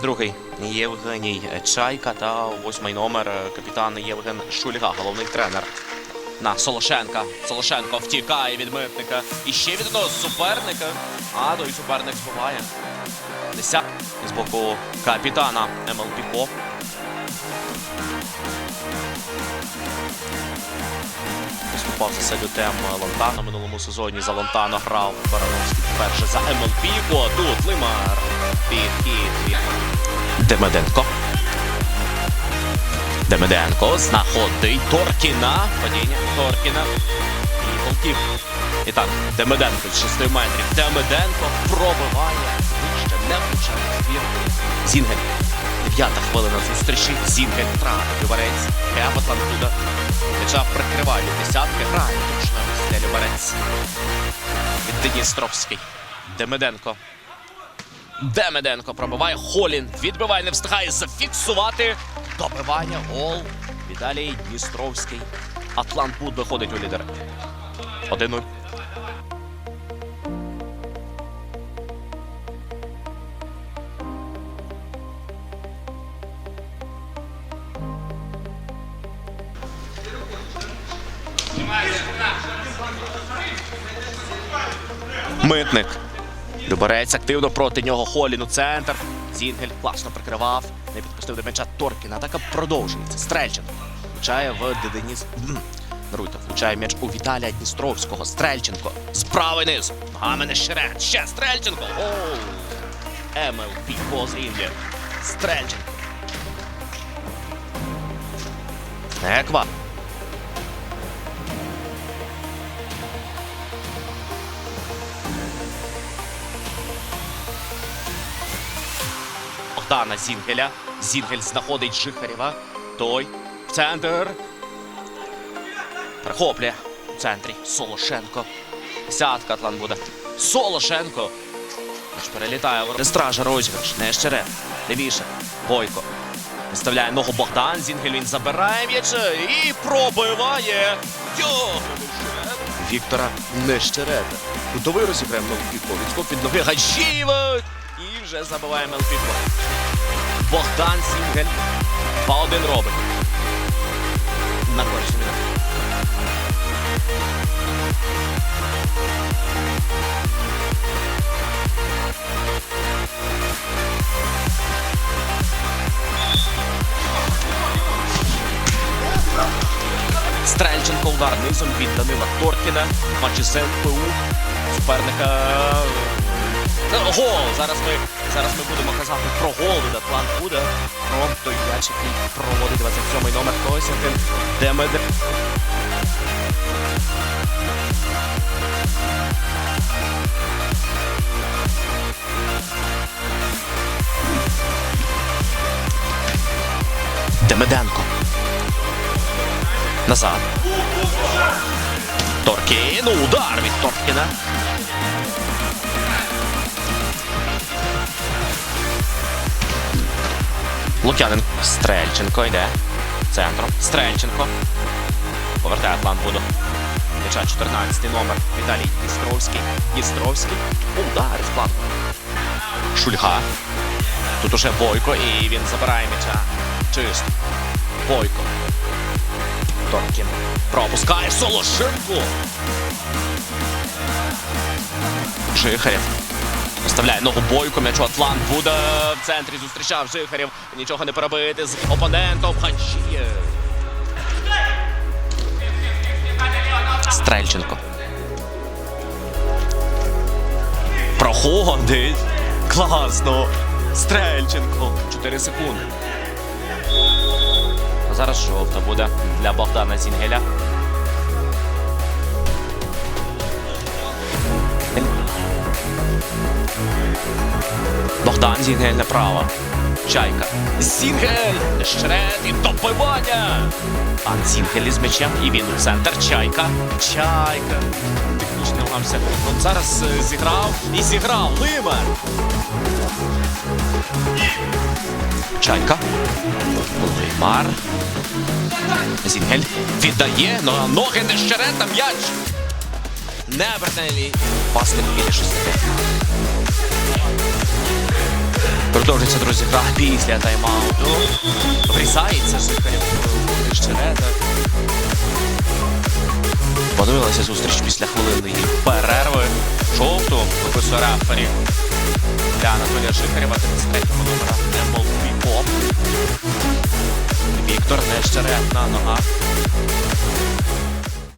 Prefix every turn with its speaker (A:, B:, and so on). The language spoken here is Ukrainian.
A: 22-й Євгеній Чайка та восьмий номер е, капітан Євген Шульга, головний тренер. На Солошенка. Солошенко втікає від митника. І ще від одного суперника. А той суперник збиває. Десят з боку капітана МЛП Поп. Виступав за Салютем Лонтано минулому сезоні. За Лонтано грав Барановський вперше за МЛП. О, тут Лимар. Підхід Демеденко. Демеденко знаходить Торкіна. Падіння Торкіна. І голків. І так, Демеденко з 6 метрів. Демеденко пробиває. Вище не влучає збір. Зінгель. Дев'ята хвилина зустрічі. Зінгель втратив Любарець. Туди. М'яча прикриває від десятки. Грає точно для Любарець. Від Деністровський. Демеденко. Демеденко пробиває. Холін відбиває, не встигає зафіксувати. Добивання. Гол. Віталій Дністровський. Атлант Буд виходить у лідер. 1-0. Митник. Люборець активно проти нього Холін у центр. Зінгель класно прикривав. Не підпустив до м'яча Торкіна. Атака продовжується. Стрельченко. Влучає в Деденіс. Даруйте, влучає м'яч у Віталія Дністровського. Стрельченко. З правий низ. Ногами не щерет. Ще Стрельченко. Гол. МЛП Позрівлі. Стрельченко. Еква. Богдана Зінгеля. Зінгель знаходить Жихарєва. Той в центр. Перехоплює у центрі. Солошенко. Десятка Атлан буде. Солошенко. Перелітає ворот. Стража розіграш. Не щере. Лівіше. Бойко. Виставляє ногу Богдан. Зінгель він забирає м'яч і пробиває. Віктора Нещерета. Кутовий розіграє Мелпіко. Відскок від ноги Гаджієва. І вже забиває Мелпіко. Богдан Зінгель. 2-1 робить. На користь. Стрельченко удар низом від Данила Торкіна. Матчі з ЛПУ. Суперника. Гол! Зараз ми, зараз ми будемо казати про гол від Атлант буде. Про м'яч, який проводить 27-й номер Косякин. Демеде. Демеденко. Назад. Торкін. Удар від Торкіна. Лук'янин. Стрельченко йде. Центром. Стрельченко. Повертає Атлант Буду. М'яча 14 номер. Віталій Дністровський. Дністровський. Удар з флангу. Шульга. Тут уже Бойко і він забирає м'яча. Чисто. Бойко. Торкін. Пропускає Солошенко. Жихарєв. Вставляє ногу бойку, м'яч у Атлант буде в центрі. Зустрічав Жихарєв. Нічого не перебити з опонентом. Хачіє. Стрельченко. Проходить. Класно. Стрельченко. 4 секунди. Зараз жовта буде для Богдана Зінгеля. Богдан Зінгель направо. Чайка. Зінгель! Шред і добивання! Пан Зінгель із м'ячем і він у центр. Чайка. Чайка. Технічно намагався. От зараз е, зіграв і зіграв. Лимар. Чайка. Лимар. Зінгель віддає, но ноги не щерета, м'яч. Не Бертелі. Пасник біля шести. Продовжується, друзі, гра після тайм-ауту. Врізається у Щерета. Подивилася зустріч після хвилини перерви. Жовту виписує рефері для Анатолія Жихарєва, 33-го номера Емол Поп. Віктор Нещерет на ногах.